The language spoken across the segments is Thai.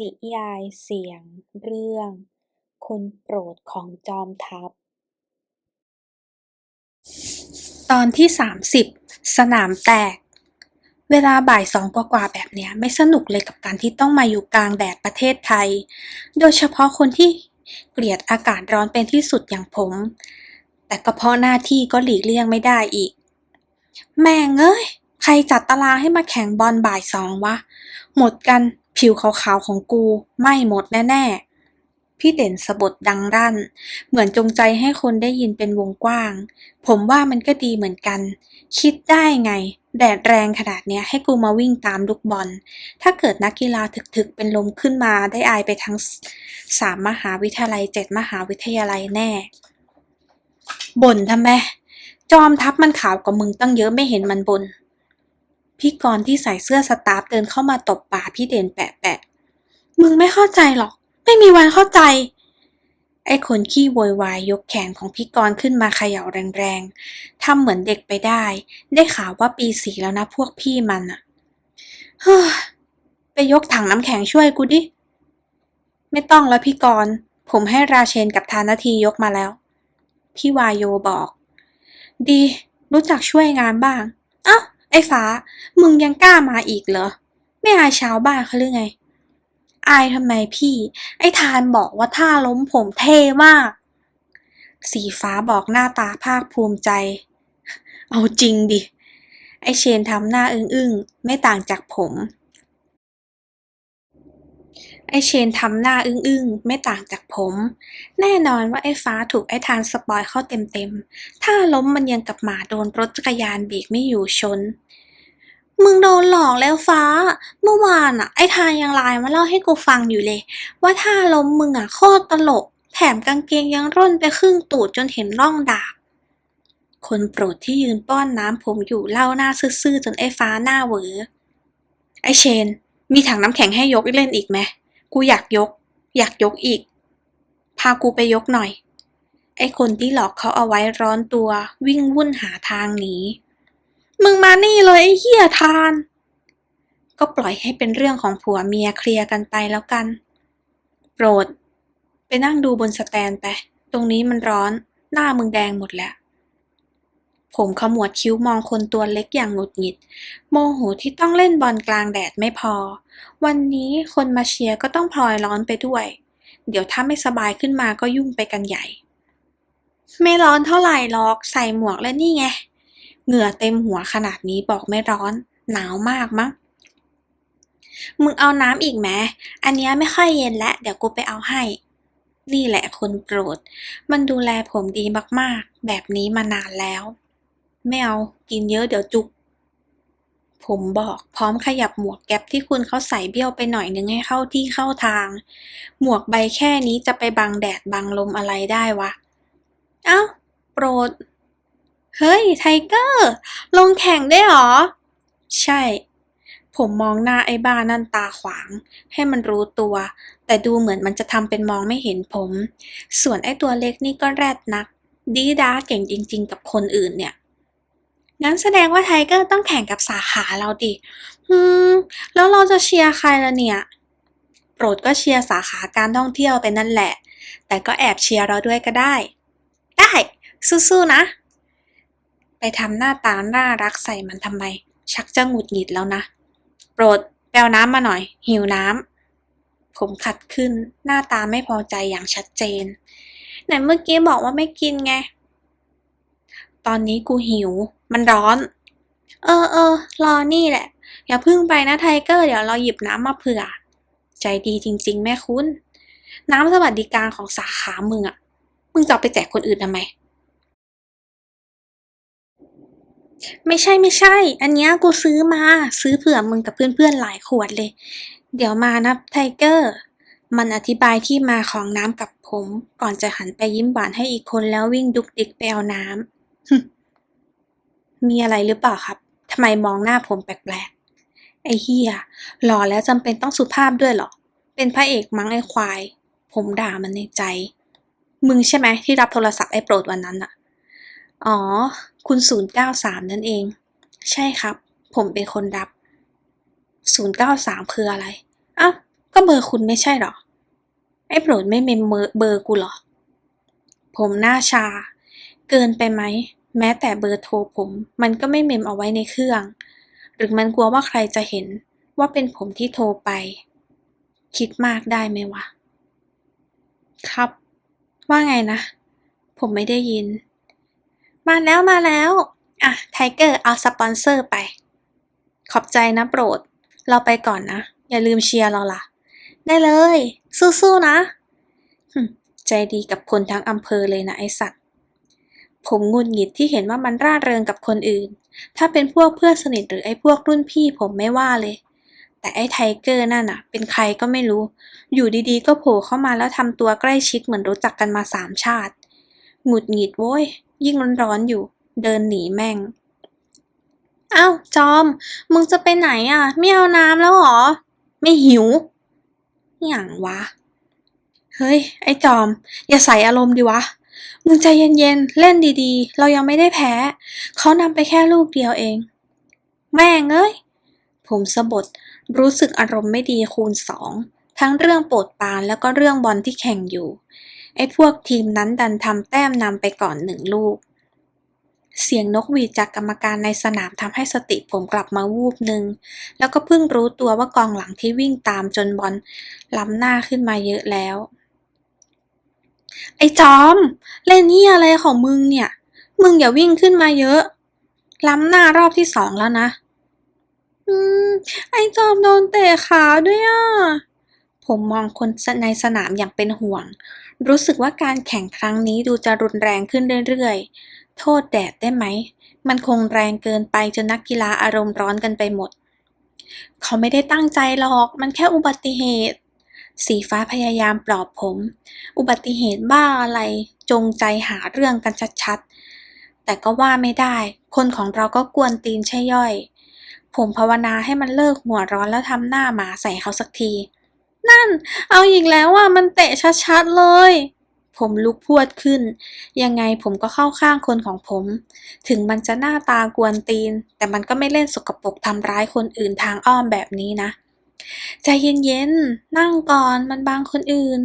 นิยายเสียงเรื่อง คนโปรดของจอมทัพ ตอนที่สามสิบสนามแตก เวลาบ่ายสองกว่าๆแบบเนี้ย ไม่สนุกเลยกับการที่ต้องมาอยู่กลางแดดประเทศไทย โดยเฉพาะคนที่เกลียดอากาศร้อนเป็นที่สุดอย่างผม แต่ก็เพราะหน้าที่ก็หลีกเลี่ยงไม่ได้อีก แม่งเอ้ย ใครจัดตารางให้มาแข่งบอลบ่ายสองวะ หมดกัน ผิวขาวๆของกูไม่หมดแน่ๆ พี่เด่นสะบดดังรันเหมือนจงใจให้คนได้ยินเป็นวงกว้าง ผมว่ามันก็ดีเหมือนกัน คิดได้ไง แดดแรงขนาดเนี้ยให้กูมาวิ่งตามลูกบอล ถ้าเกิดนักกีฬาถึกๆเป็นลมขึ้นมาได้อายไปทั้งสสามมหาวิทยาลัยเจ็ดมหาวิทยาลัยแน่ บ่นทำไม จอมทัพมันขาวกว่ามึงตั้งเยอะไม่เห็นมันบน พี่กรณ์ที่ใส่เสื้อสตาฟเดินเข้ามาตบป่าพี่เด่นแปะแปะมึงไม่เข้าใจหรอก ไม่มีวันเข้าใจ ไอ้คนขี้โวยวายยกแขนของพี่กรณ์ขึ้นมาเขย่าแรงๆทำเหมือนเด็กไปได้ ได้ข่าวว่าปีสี่แล้วนะพวกพี่มันอะเฮ้อไปยกถังน้ำแข็งช่วยกูดิ ไม่ต้องแล้วพี่กรณ์ผมให้ราเชนกับทานาทียกมาแล้ว พี่วายโยบอก ดี รู้จักช่วยงานบ้าง เอ้า ไอ้ฟ้า มึงยังกล้ามาอีกเหรอ ไม่อายชาวบ้านเขาหรือไง อายทำไมพี่ ไอ้ทานบอกว่าท่าล้มผมเท่มาก สีฟ้าบอกหน้าตาภาคภูมิใจ เอาจริงดิ ไอ้เชนทำหน้าอึ้งๆ ไม่ต่างจากผม ไอเชนทำหน้าอึ้งๆ ไม่ต่างจากผม แน่นอนว่าไอ้ฟ้าถูกไอ้ทานสปอยเข้าเต็มๆ ถ้าล้มมันยังกับหมาโดนรถจักรยานเบรกไม่อยู่ชน มึงโดนหลอกแล้วฟ้า เมื่อวานอะไอ้ทานยังไลน์มาเล่าให้กูฟังอยู่เลย ว่าถ้าล้มมึงอะโคตรตลก แถมกางเกงยังร่นไปครึ่งตูดจนเห็นร่องดาบคนโปรดที่ยืนป้อนน้ำผมอยู่เล่าหน้าซื่อๆจนไอ้ฟ้าหน้าเหวอไอ้เชน มีถังน้ำแข็งให้ยกเล่นอีกไหม กูอยากยก อยากยกอีก พากูไปยกหน่อย ไอ้คนที่หลอกเขาเอาไว้ร้อนตัว วิ่งวุ่นหาทางหนี มึงมานี่เลยไอ้เหี้ยทาน ก็ปล่อยให้เป็นเรื่องของผัวเมียเคลียร์กันไปแล้วกัน โปรด ไปนั่งดูบนสแตนไป ตรงนี้มันร้อน หน้ามึงแดงหมดแล้ว ผมขมวดคิ้วมองคนตัวเล็กอย่างหงุดหงิด โมโหที่ต้องเล่นบอลกลางแดดไม่พอ วันนี้คนมาเชียร์ก็ต้องพลอยร้อนไปด้วย เดี๋ยวถ้าไม่สบายขึ้นมาก็ยุ่งไปกันใหญ่ ไม่ร้อนเท่าไหร่หรอกใส่หมวกแล้วนี่ไง เหงื่อเต็มหัวขนาดนี้บอกไม่ร้อน หนาวมากมั้งมึงเอาน้ำอีกไหม อันนี้ไม่ค่อยเย็นแล้วเดี๋ยวกูไปเอาให้ นี่แหละคนโปรด มันดูแลผมดีมากๆ แบบนี้มานานแล้ว ไม่เอา กินเยอะเดี๋ยวจุก ผมบอกพร้อมขยับหมวกแก๊ปที่คุณเขาใส่เบี้ยวไปหน่อยนึงให้เข้าที่เข้าทาง หมวกใบแค่นี้จะไปบังแดดบังลมอะไรได้วะ เอ้า โปรด เฮ้ย ไทเกอร์ ลงแข่งได้หรอ ใช่ ผมมองหน้าไอ้บ้านั่นตาขวาง ให้มันรู้ตัว แต่ดูเหมือนมันจะทำเป็นมองไม่เห็นผม ส่วนไอ้ตัวเล็กนี่ก็แรดนักดีด้าเก่งจริง ๆ กับคนอื่นเนี่ย งั้นแสดงว่าไทเกอร์ต้องแข่งกับสาขาเราดิ อืม แล้วเราจะเชียร์ใครละเนี่ย โปรดก็เชียร์สาขาการท่องเที่ยวไปนั่นแหละ แต่ก็แอบเชียร์เราด้วยก็ได้ ได้ สู้ๆนะ ไปทำหน้าตาน่ารักใส่มันทำไม ชักจะหงุดหงิดแล้วนะ โปรดแปลน้ำมาหน่อย หิวน้ำ ผมขัดขึ้น หน้าตาไม่พอใจอย่างชัดเจน ไหนเมื่อกี้บอกว่าไม่กินไง ตอนนี้กูหิว มันร้อน เออเออรอนี่แหละ อย่าพึ่งไปนะไทเกอร์เดี๋ยวเราหยิบน้ำมาเผื่อ ใจดีจริง ๆ แม่คุณ น้ำสวัสดิการของสาขามึงอะมึงจะเอาไปแจกคนอื่นทำไม ไม่ใช่ไม่ใช่ อันเนี้ยกูซื้อมา ซื้อเผื่อมึงกับเพื่อนๆหลายขวดเลย เดี๋ยวมานะไทเกอร์ มันอธิบายที่มาของน้ำกับผม ก่อนจะหันไปยิ้มหวานให้อีกคนแล้ววิ่งดุกดิกไปเอาน้ำ มีอะไรหรือเปล่าครับ ทำไมมองหน้าผมแปลกๆ ไอ้เฮียหล่อแล้วจำเป็นต้องสุภาพด้วยเหรอ เป็นพระเอกมั้งไอ้ควาย ผมด่ามันในใจ มึงใช่ไหมที่รับโทรศัพท์ไอ้โปรดวันนั้นอะอ๋อ คุณศูนย์เก้าสามนั่นเอง ใช่ครับ ผมเป็นคนรับศูนย์เก้าสามคืออะไร อ้าว ก็เบอร์คุณไม่ใช่หรอ ไอ้โปรดไม่เมมเบอร์เบอร์กูเหรอ ผมหน้าชา เกินไปไหม แม้แต่เบอร์โทรผม มันก็ไม่เมมเอาไว้ในเครื่อง หรือมันกลัวว่าใครจะเห็นว่าเป็นผมที่โทรไป คิดมากได้ไหมวะ ครับ ว่าไงนะ ผมไม่ได้ยิน มาแล้วมาแล้วอะไทเกอร์เอาสปอนเซอร์ไป ขอบใจนะโปรด เราไปก่อนนะ อย่าลืมเชียร์เราล่ะ ได้เลย สู้ๆนะหึใจดีกับคนทั้งอำเภอเลยนะไอสัตว์ ผมงุดหงิดที่เห็นว่ามันร่าเริงกับคนอื่น ถ้าเป็นพวกเพื่อนสนิทหรือไอ้พวกรุ่นพี่ผมไม่ว่าเลย แต่ไอ้ไทเกอร์นั่นน่ะ เป็นใครก็ไม่รู้ อยู่ดีๆ ก็โผล่เข้ามาแล้วทำตัวใกล้ชิดเหมือนรู้จักกันมาสามชาติ หงุดหงิดโว้ย ยิ่งร้อนๆอยู่ เดินหนีแม่งอ้าวจอม มึงจะไปไหนอะ ไม่เอาน้ำแล้วเหรอ ไม่หิวอหย่างวะ เฮ้ย ไอ้จอม อย่าใส่อารมณ์ดิวะ มึงใจเย็นๆ เล่นดีๆ เรายังไม่ได้แพ้ เขานำไปแค่ลูกเดียวเอง แม่งเอ้ย ผมสะบด รู้สึกอารมณ์ไม่ดีคูณสอง ทั้งเรื่องโปรดปานแล้วก็เรื่องบอลที่แข่งอยู่ ไอ้พวกทีมนั้นดันทำแต้มนำไปก่อนหนึ่งลูก เสียงนกหวีดจากกรรมการในสนามทำให้สติผมกลับมาวูบหนึ่ง แล้วก็เพิ่งรู้ตัวว่ากองหลังที่วิ่งตามจนบอลล้ำหน้าขึ้นมาเยอะแล้ว ไอ้จอม เล่นนี่อะไรของมึงเนี่ย มึงอย่าวิ่งขึ้นมาเยอะ ล้ำหน้ารอบที่สองแล้วนะ อืม ไอ้จอมโดนเตะขาด้วยอะ ผมมองคนในสนามอย่างเป็นห่วง รู้สึกว่าการแข่งครั้งนี้ดูจะรุนแรงขึ้นเรื่อยๆ โทษแดดได้ไหม มันคงแรงเกินไปจนนักกีฬาอารมณ์ร้อนกันไปหมด เขาไม่ได้ตั้งใจหรอก มันแค่อุบัติเหตุ สีฟ้าพยายามปลอบผม อุบัติเหตุบ้าอะไรจงใจหาเรื่องกันชัดๆ แต่ก็ว่าไม่ได้ คนของเราก็กวนตีนใช่ย่อย ผมภาวนาให้มันเลิกหัวร้อนแล้วทำหน้าหมาใส่เขาสักที นั่น เอาอีกแล้วอะมันเตะชัดๆเลย ผมลุกพวดขึ้น ยังไงผมก็เข้าข้างคนของผม ถึงมันจะหน้าตากวนตีน แต่มันก็ไม่เล่นสกปรกทำร้ายคนอื่นทางอ้อมแบบนี้นะ ใจเย็นๆ นั่งก่อนมันบางคนอื่น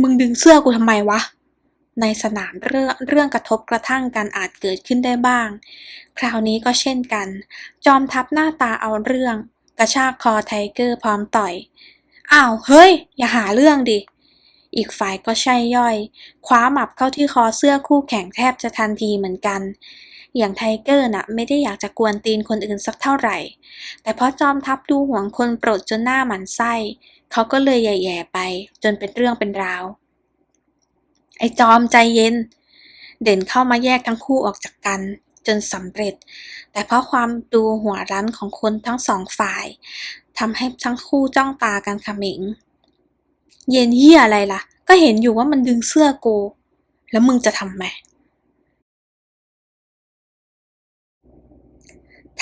มึงดึงเสื้อกูทำไมวะ ในสนามเรื่องเรื่องกระทบกระทั่งกันอาจเกิดขึ้นได้บ้าง คราวนี้ก็เช่นกัน จอมทัพหน้าตาเอาเรื่อง กระชากคอไทเกอร์พร้อมต่อย อ้าว เฮ้ย อย่าหาเรื่องดิ อีกฝ่ายก็ใช่ย่อย คว้าหมับเข้าที่คอเสื้อคู่แข่งแทบจะทันทีเหมือนกัน อย่างไทเกอร์น่ะไม่ได้อยากจะกวนตีนคนอื่นสักเท่าไหร่ แต่เพราะจอมทัพดูห่วงคนโปรดจนหน้าหมันไส้ เขาก็เลยแย่ๆไป จนเป็นเรื่องเป็นราว ไอ้จอมใจเย็น เด่นเข้ามาแยกทั้งคู่ออกจากกัน จนสำเร็จ แต่เพราะความดูหัวรั้นของคนทั้งสองฝ่ายทำให้ทั้งคู่จ้องตากันขมิง เย็นเฮียอะไรล่ะ ก็เห็นอยู่ว่ามันดึงเสื้อกู แล้วมึงจะทำไหม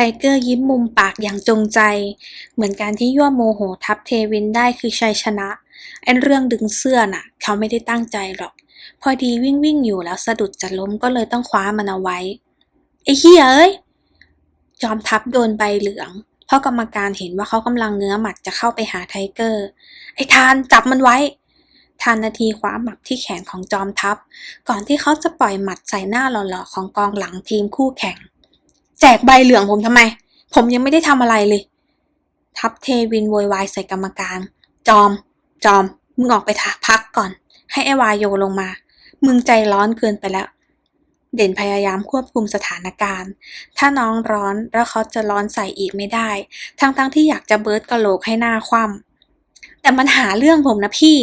ไทเกอร์ยิ้มมุมปากอย่างจงใจ เหมือนการที่ยั่วโมโหทับเทวินได้คือชัยชนะไอ้เรื่องดึงเสื้อน่ะ เขาไม่ได้ตั้งใจหรอก พอดีวิ่งวิ่งอยู่แล้วสะดุดจะล้มก็เลยต้องคว้ามันเอาไว้ ไอ้เฮียเอ้ย จอมทัพโดนใบเหลือง เพราะกรรมการเห็นว่าเขากำลังเงื้อหมัดจะเข้าไปหาไทเกอร์ ไอ้ทานจับมันไว้ทานนาทีคว้าหมับที่แขนของจอมทัพ ก่อนที่เขาจะปล่อยหมัดใส่หน้าหล่อๆของกองหลังทีมคู่แข่ง แจกใบเหลืองผมทำไม ผมยังไม่ได้ทำอะไรเลย ทัพเทวินโวยวายใส่กรรมการ จอม จอม มึงออกไปพักก่อน ให้ไอวายโยลงมา มึงใจร้อนเกินไปแล้ว เด่นพยายามควบคุมสถานการณ์ ถ้าน้องร้อนแล้วเขาจะร้อนใส่อีกไม่ได้ ทั้งๆทที่อยากจะเบิร์ดกะโหลกให้หน้าคว่ำแต่มันหาเรื่องผมนะพี่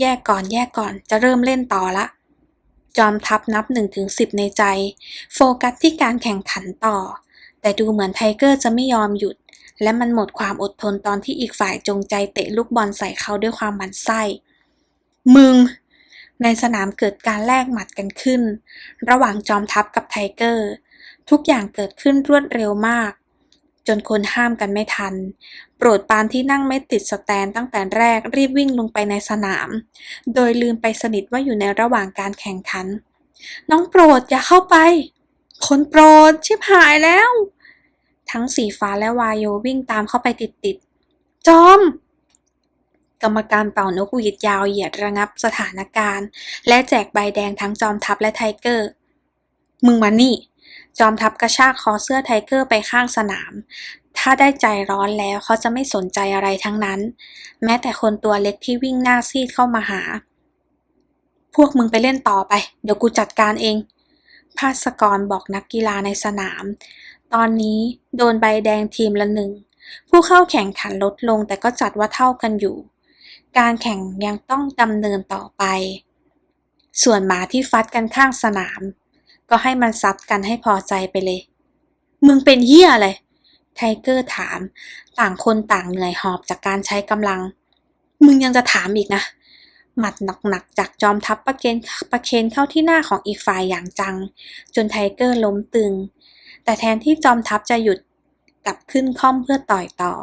แยกก่อนแยกก่อนจะเริ่มเล่นต่อละ จอมทัพนับ1นถึงสิในใจ โฟกัสที่การแข่งขันต่อ แต่ดูเหมือนไทเกอร์จะไม่ยอมหยุด และมันหมดความอดทนตอนที่อีกฝ่ายจงใจเตะลูกบอลใส่เขาด้วยความหมันไส้ มึง ในสนามเกิดการแลกหมัดกันขึ้น ระหว่างจอมทัพกับไทเกอร์ ทุกอย่างเกิดขึ้นรวดเร็วมาก จนคนห้ามกันไม่ทัน โปรดปานที่นั่งไม่ติดสแตนตั้งแต่แรกรีบวิ่งลงไปในสนาม โดยลืมไปสนิทว่าอยู่ในระหว่างการแข่งขัน น้องโปรดอย่าเข้าไป คนโปรดชิบหายแล้ว ทั้งสีฟ้าและวายโยวิ่งตามเข้าไปติดจอม กรรมการเป่านกหวีดยาวเหยียดระงับสถานการณ์ และแจกใบแดงทั้งจอมทัพและไทเกอร์ มึงมานี่ จอมทัพกระชากคอเสื้อไทเกอร์ไปข้างสนาม ถ้าได้ใจร้อนแล้วเขาจะไม่สนใจอะไรทั้งนั้น แม้แต่คนตัวเล็กที่วิ่งหน้าซีดเข้ามาหา พวกมึงไปเล่นต่อไป เดี๋ยวกูจัดการเอง ภาสกรบอกนักกีฬาในสนาม ตอนนี้โดนใบแดงทีมละหนึ่ง ผู้เข้าแข่งขันลดลงแต่ก็จัดว่าเท่ากันอยู่ การแข่งยังต้องดำเนินต่อไป ส่วนหมาที่ฟัดกันข้างสนาม ก็ให้มันซัดกันให้พอใจไปเลย มึงเป็นเหี้ยอะไร ไทเกอร์ถาม ต่างคนต่างเหนื่อยหอบจากการใช้กำลัง มึงยังจะถามอีกนะ หมัดหนักๆจากจอมทัพประเคนประเคนเข้าที่หน้าของอีกฝ่ายอย่างจัง จนไทเกอร์ล้มตึง แต่แทนที่จอมทัพจะหยุดกลับขึ้นค่อมเพื่อต่อยต่อ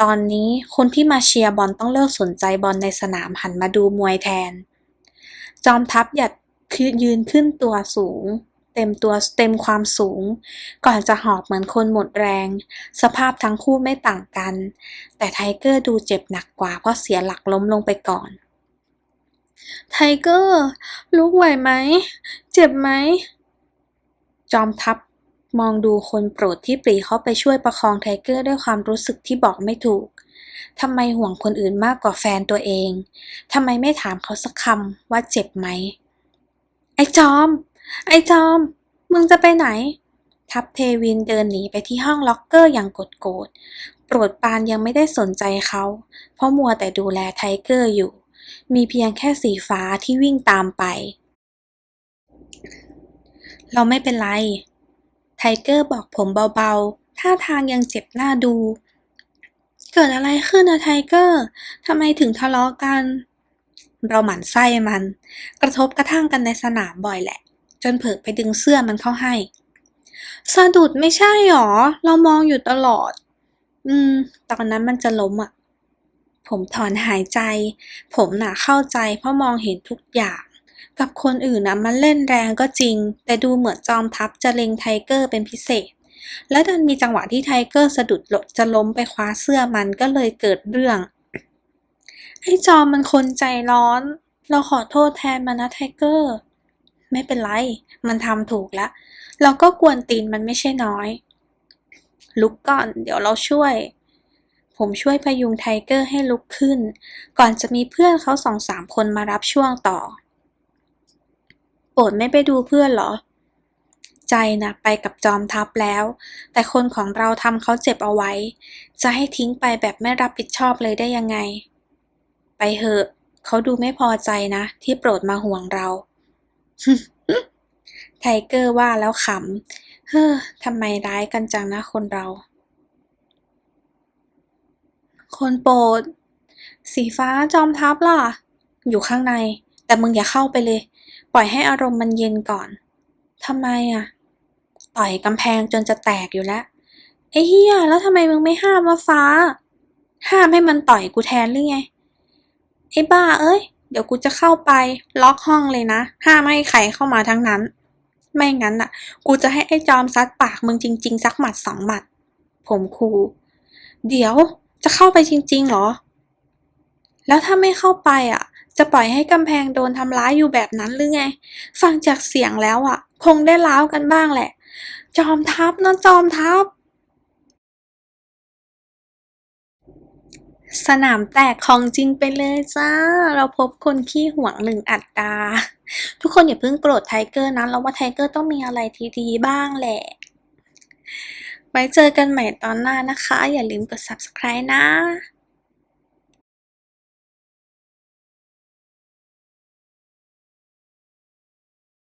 ตอนนี้คนที่มาเชียร์บอลต้องเลิกสนใจบอลในสนามหันมาดูมวยแทน จอมทัพหยัด คือยืนขึ้นตัวสูง เต็มตัวเต็มความสูง ก่อนจะหอบเหมือนคนหมดแรง สภาพทั้งคู่ไม่ต่างกัน แต่ไทเกอร์ดูเจ็บหนักกว่าเพราะเสียหลักล้มลงไปก่อนไทเกอร์ลุกไหวไหม เจ็บไหม จอมทัพมองดูคนโปรดที่ปรีเข้าไปช่วยประคองไทเกอร์ด้วยความรู้สึกที่บอกไม่ถูก ทำไมห่วงคนอื่นมากกว่าแฟนตัวเอง ทำไมไม่ถามเขาสักคำว่าเจ็บไหม ไอ้จอม ไอ้จอม มึงจะไปไหน ทัพเทวินเดินหนีไปที่ห้องล็อกเกอร์อย่างโกรธๆโปรดปานยังไม่ได้สนใจเขา เพราะมัวแต่ดูแลไทเกอร์อยู่ มีเพียงแค่สีฟ้าที่วิ่งตามไป เราไม่เป็นไร ไทเกอร์บอกผมเบาๆ ท่าทางยังเจ็บหน้าดู เกิดอะไรขึ้นอะไทเกอร์ ทำไมถึงทะเลาะกัน เราหมั่นไส้มัน กระทบกระทั่งกันในสนามบ่อยแหละ จนเผลอไปดึงเสื้อมันเข้าให้ สะดุดไม่ใช่หรอ เรามองอยู่ตลอด อืม ตอนนั้นมันจะล้มอะ ผมถอนหายใจ ผมน่ะเข้าใจเพราะมองเห็นทุกอย่าง กับคนอื่นนะมันเล่นแรงก็จริง แต่ดูเหมือนจอมทัพจะเล็งไทเกอร์เป็นพิเศษและดันมีจังหวะที่ไทเกอร์สะดุดหลบจะล้มไปคว้าเสื้อมันก็เลยเกิดเรื่อง ไอ้จอมมันคนใจร้อน เราขอโทษแทนมันนะไทเกอร์ ไม่เป็นไร มันทำถูกแล้ว เราก็กวนตีนมันไม่ใช่น้อย ลุกก่อน เดี๋ยวเราช่วย ผมช่วยพยุงไทเกอร์ให้ลุกขึ้น ก่อนจะมีเพื่อนเขาสองสามคนมารับช่วงต่อ โปรดไม่ไปดูเพื่อนเหรอ ใจนะไปกับจอมทัพแล้ว แต่คนของเราทำเขาเจ็บเอาไว้ จะให้ทิ้งไปแบบไม่รับผิดชอบเลยได้ยังไง ไปเหอะ เขาดูไม่พอใจนะ ที่โปรดมาห่วงเรา ไทเกอร์ว่าแล้วขำ เฮ้อทำไมร้ายกันจังนะคนเรา คนโปรด สีฟ้าจอมทัพล่ะ อยู่ข้างใน แต่มึงอย่าเข้าไปเลย ปล่อยให้อารมณ์มันเย็นก่อนทำไมอะ ต่อยกำแพงจนจะแตกอยู่แล้ว ไอ้เหี้ยแล้วทำไมมึงไม่ห้ามวะฟ้า ห้ามให้มันต่อยกูแทนหรือไง ไอ้บ้าเอ้ย เดี๋ยวกูจะเข้าไปล็อกห้องเลยนะ ห้ามให้ใครเข้ามาทั้งนั้น ไม่งั้นน่ะ กูจะให้ไอ้จอมซัดปากมึงจริง ๆ สักหมัดสองหมัด ผมครู เดี๋ยวจะเข้าไปจริงๆเหรอ แล้วถ้าไม่เข้าไปอะ จะปล่อยให้กำแพงโดนทำร้ายอยู่แบบนั้นหรือไง ฟังจากเสียงแล้วอะ คงได้ล้าวกันบ้างแหละ จอมทัพนะจอมทัพ สนามแตกของจริงไปเลยจ้า เราพบคนขี้หวงหนึ่งอัตราทุกคนอย่าเพิ่งโกรธไทเกอร์นะเราว่าไทเกอร์ต้องมีอะไรดีๆบ้างแหละ ไว้เจอกันใหม่ตอนหน้านะคะ อย่าลืมกด subscribe นะ